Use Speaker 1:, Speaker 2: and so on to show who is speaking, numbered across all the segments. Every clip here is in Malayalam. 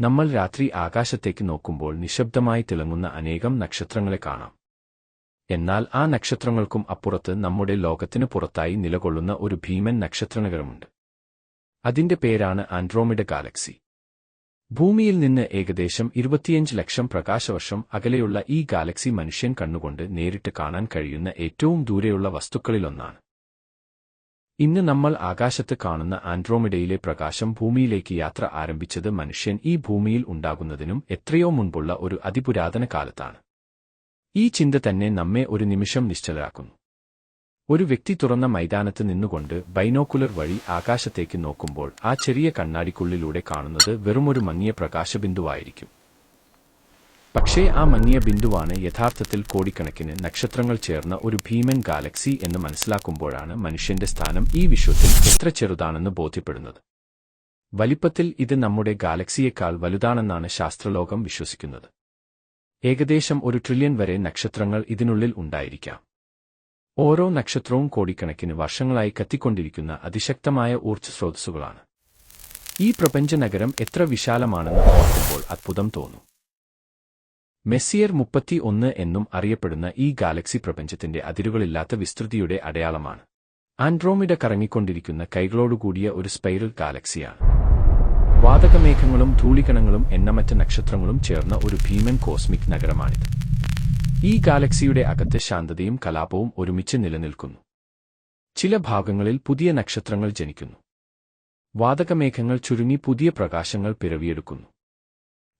Speaker 1: നമ്മൾ രാത്രി ആകാശത്തേക്ക് നോക്കുമ്പോൾ നിശബ്ദമായി തിളങ്ങുന്ന അനേകം നക്ഷത്രങ്ങളെ കാണാം. എന്നാൽ ആ നക്ഷത്രങ്ങൾക്കും അപ്പുറത്ത് നമ്മുടെ ലോകത്തിന് പുറത്തായി നിലകൊള്ളുന്ന ഒരു ഭീമൻ നക്ഷത്രനഗരമുണ്ട്. അതിന്റെ പേരാണ് ആൻഡ്രോമിഡ ഗാലക്സി. ഭൂമിയിൽ നിന്ന് ഏകദേശം ഇരുപത്തിയഞ്ച് ലക്ഷം പ്രകാശവർഷം അകലെയുള്ള ഈ ഗാലക്സി മനുഷ്യൻ കണ്ണുകൊണ്ട് നേരിട്ട് കാണാൻ കഴിയുന്ന ഏറ്റവും ദൂരെയുള്ള വസ്തുക്കളിലൊന്നാണ്. ഇന്ന് നമ്മൾ ആകാശത്ത് കാണുന്ന ആൻഡ്രോമിഡയിലെ പ്രകാശം ഭൂമിയിലേക്ക് യാത്ര ആരംഭിച്ചത് മനുഷ്യൻ ഈ ഭൂമിയിൽ ഉണ്ടാകുന്നതിനും എത്രയോ മുൻപുള്ള ഒരു അതിപുരാതന കാലത്താണ്. ഈ ചിന്ത തന്നെ നമ്മെ ഒരു നിമിഷം നിശ്ചലരാക്കുന്നു. ഒരു വ്യക്തി തുറന്ന മൈതാനത്ത് നിന്നുകൊണ്ട് ബൈനോക്കുലർ വഴി ആകാശത്തേക്ക് നോക്കുമ്പോൾ ആ ചെറിയ കണ്ണാടിക്കുള്ളിലൂടെ കാണുന്നത് വെറുമൊരു മങ്ങിയ പ്രകാശബിന്ദുവായിരിക്കും. പക്ഷേ ആ മങ്ങിയ ബിന്ദുവാണ് യഥാർത്ഥത്തിൽ കോടിക്കണക്കിന് നക്ഷത്രങ്ങൾ ചേർന്ന ഒരു ഭീമൻ ഗാലക്സി എന്ന് മനസ്സിലാക്കുമ്പോഴാണ് മനുഷ്യന്റെ സ്ഥാനം ഈ വിശ്വത്തിൽ എത്ര ചെറുതാണെന്ന് ബോധ്യപ്പെടുന്നത്. വലിപ്പത്തിൽ ഇത് നമ്മുടെ ഗാലക്സിയേക്കാൾ വലുതാണെന്നാണ് ശാസ്ത്രലോകം വിശ്വസിക്കുന്നത്. ഏകദേശം ഒരു ട്രില്യൺ വരെ നക്ഷത്രങ്ങൾ ഇതിനുള്ളിൽ ഉണ്ടായിരിക്കാം. ഓരോ നക്ഷത്രവും കോടിക്കണക്കിന് വർഷങ്ങളായി കത്തിക്കൊണ്ടിരിക്കുന്ന അതിശക്തമായ ഊർജ സ്രോതസ്സുകളാണ് ഈ പ്രപഞ്ച നഗരം എത്ര വിശാലമാണെന്ന് ഓർക്കുമ്പോൾ അത്ഭുതം തോന്നും. മെസ്സിയർ മുപ്പത്തി ഒന്ന് എന്നും അറിയപ്പെടുന്ന ഈ ഗാലക്സി പ്രപഞ്ചത്തിന്റെ അതിരുകളില്ലാത്ത വിസ്തൃതിയുടെ അടയാളമാണ്. ആൻഡ്രോമിഡ കറങ്ങിക്കൊണ്ടിരിക്കുന്ന കൈകളോടുകൂടിയ ഒരു സ്പൈറൽ ഗാലക്സിയാണ്. വാതകമേഘങ്ങളും ധൂളികണങ്ങളും എണ്ണമറ്റ നക്ഷത്രങ്ങളും ചേർന്ന ഒരു ഭീമൻ കോസ്മിക് നഗരമാണിത്. ഈ ഗാലക്സിയുടെ അകത്ത് ശാന്തതയും കലാപവും ഒരുമിച്ച് നിലനിൽക്കുന്നു. ചില ഭാഗങ്ങളിൽ പുതിയ നക്ഷത്രങ്ങൾ ജനിക്കുന്നു. വാതകമേഘങ്ങൾ ചുരുങ്ങി പുതിയ പ്രകാശങ്ങൾ പിറവിയെടുക്കുന്നു.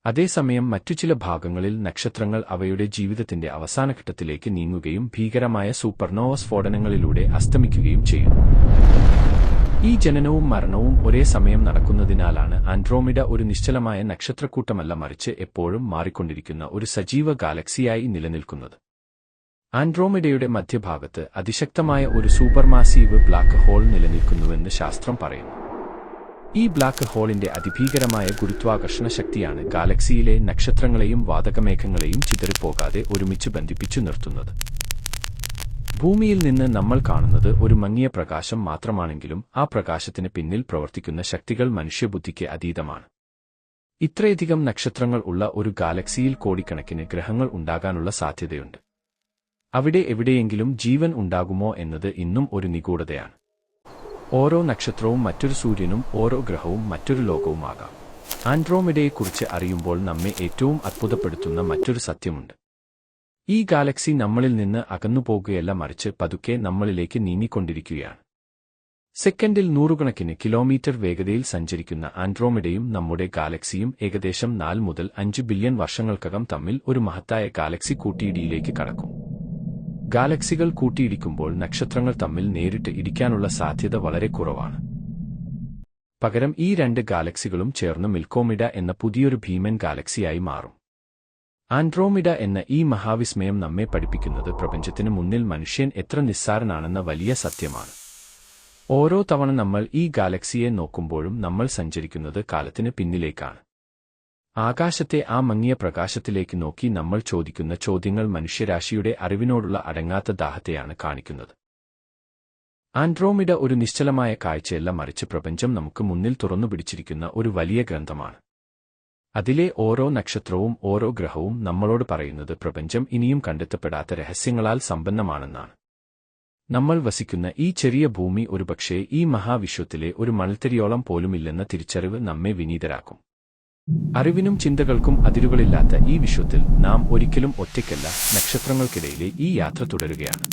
Speaker 1: അതേസമയം മറ്റു ചില ഭാഗങ്ങളിൽ നക്ഷത്രങ്ങൾ അവയുടെ ജീവിതത്തിന്റെ അവസാനഘട്ടത്തിലേക്ക് നീങ്ങുകയും ഭീകരമായ സൂപ്പർനോവ സ്ഫോടനങ്ങളിലൂടെ അസ്തമിക്കുകയും ചെയ്യും ഈ ജനനവും മരണവും ഒരേ സമയം നടക്കുന്നതിനാലാണ് ആൻഡ്രോമിഡ ഒരു നിശ്ചലമായ നക്ഷത്രക്കൂട്ടമല്ല മറിച്ച് എപ്പോഴും മാറിക്കൊണ്ടിരിക്കുന്ന ഒരു സജീവ ഗാലക്സിയായി നിലനിൽക്കുന്നത്. ആൻഡ്രോമിഡയുടെ മധ്യഭാഗത്ത് അതിശക്തമായ ഒരു സൂപ്പർമാസീവ് ബ്ലാക്ക് ഹോൾ നിലനിൽക്കുന്നുവെന്ന് ശാസ്ത്രം പറയുന്നു. ഈ ബ്ലാക്ക് ഹോളിന്റെ അതിഭീകരമായ ഗുരുത്വാകർഷണ ശക്തിയാണ് ഗാലക്സിയിലെ നക്ഷത്രങ്ങളെയും വാതകമേഘങ്ങളെയും ചിതറിപ്പോകാതെ ഒരുമിച്ച് ബന്ധിപ്പിച്ചു നിർത്തുന്നത്. ഭൂമിയിൽ നിന്ന് നമ്മൾ കാണുന്നത് ഒരു മങ്ങിയ പ്രകാശം മാത്രമാണെങ്കിലും ആ പ്രകാശത്തിന് പിന്നിൽ പ്രവർത്തിക്കുന്ന ശക്തികൾ മനുഷ്യബുദ്ധിക്ക് അതീതമാണ്. ഇത്രയധികം നക്ഷത്രങ്ങൾ ഉള്ള ഒരു ഗാലക്സിയിൽ കോടിക്കണക്കിന് ഗ്രഹങ്ങൾ ഉണ്ടാകാനുള്ള സാധ്യതയുണ്ട്. അവിടെ എവിടെയെങ്കിലും ജീവൻ ഉണ്ടാകുമോ എന്നത് ഇന്നും ഒരു നിഗൂഢതയാണ്. ഓരോ നക്ഷത്രവും മറ്റൊരു സൂര്യനും ഓരോ ഗ്രഹവും മറ്റൊരു ലോകവുമാകാം. ആൻഡ്രോമിഡയെക്കുറിച്ച് അറിയുമ്പോൾ നമ്മെ ഏറ്റവും അത്ഭുതപ്പെടുത്തുന്ന മറ്റൊരു സത്യമുണ്ട്. ഈ ഗാലക്സി നമ്മളിൽ നിന്ന് അകന്നുപോകുകയല്ല മറിച്ച് പതുക്കെ നമ്മളിലേക്ക് നീങ്ങിക്കൊണ്ടിരിക്കുകയാണ്. സെക്കൻഡിൽ നൂറുകണക്കിന് കിലോമീറ്റർ വേഗതയിൽ സഞ്ചരിക്കുന്ന ആൻഡ്രോമിഡയും നമ്മുടെ ഗാലക്സിയും ഏകദേശം നാല് മുതൽ അഞ്ച് ബില്യൺ വർഷങ്ങൾക്കകം തമ്മിൽ ഒരു മഹത്തായ ഗാലക്സി കൂട്ടിയിടിയിലേക്ക് കടക്കും. ഗാലക്സികൾ കൂട്ടിയിടിക്കുമ്പോൾ നക്ഷത്രങ്ങൾ തമ്മിൽ നേരിട്ട് ഇടിക്കാനുള്ള സാധ്യത വളരെ കുറവാണ്. പകരം ഈ രണ്ട് ഗാലക്സികളും ചേർന്ന് മിൽക്കോമിഡ എന്ന പുതിയൊരു ഭീമൻ ഗാലക്സിയായി മാറും. ആൻഡ്രോമിഡ എന്ന ഈ മഹാവിസ്മയം നമ്മെ പഠിപ്പിക്കുന്നത് പ്രപഞ്ചത്തിന് മുന്നിൽ മനുഷ്യൻ എത്ര നിസ്സാരനാണെന്ന വലിയ സത്യമാണ്. ഓരോ തവണ നമ്മൾ ഈ ഗാലക്സിയെ നോക്കുമ്പോഴും നമ്മൾ സഞ്ചരിക്കുന്നത് കാലത്തിന് പിന്നിലേക്കാണ്. ആകാശത്തെ ആ മങ്ങിയ പ്രകാശത്തിലേക്ക് നോക്കി നമ്മൾ ചോദിക്കുന്ന ചോദ്യങ്ങൾ മനുഷ്യരാശിയുടെ അറിവിനോടുള്ള അടങ്ങാത്ത ദാഹത്തെയാണ് കാണിക്കുന്നത്. ആൻഡ്രോമിഡ ഒരു നിശ്ചലമായ കാഴ്ചയല്ല മറിച്ച് പ്രപഞ്ചം നമുക്ക് മുന്നിൽ തുറന്നു പിടിച്ചിരിക്കുന്ന ഒരു വലിയ ഗ്രന്ഥമാണ്. അതിലെ ഓരോ നക്ഷത്രവും ഓരോ ഗ്രഹവും നമ്മളോട് പറയുന്നത് പ്രപഞ്ചം ഇനിയും കണ്ടെത്തപ്പെടാത്ത രഹസ്യങ്ങളാൽ സമ്പന്നമാണെന്നാണ്. നമ്മൾ വസിക്കുന്ന ഈ ചെറിയ ഭൂമി ഒരുപക്ഷേ ഈ മഹാവിശ്വത്തിലെ ഒരു മണൽത്തരിയോളം പോലുമില്ലെന്ന തിരിച്ചറിവ് നമ്മെ വിനീതരാക്കും. അറിവിനും ചിന്തകൾക്കും അതിരുകളില്ലാത്ത ഈ വിശ്വത്തിൽ നാം ഒരിക്കലും ഒറ്റയ്ക്കല്ല നക്ഷത്രങ്ങൾക്കിടയിലെ ഈ യാത്ര തുടരുകയാണ്.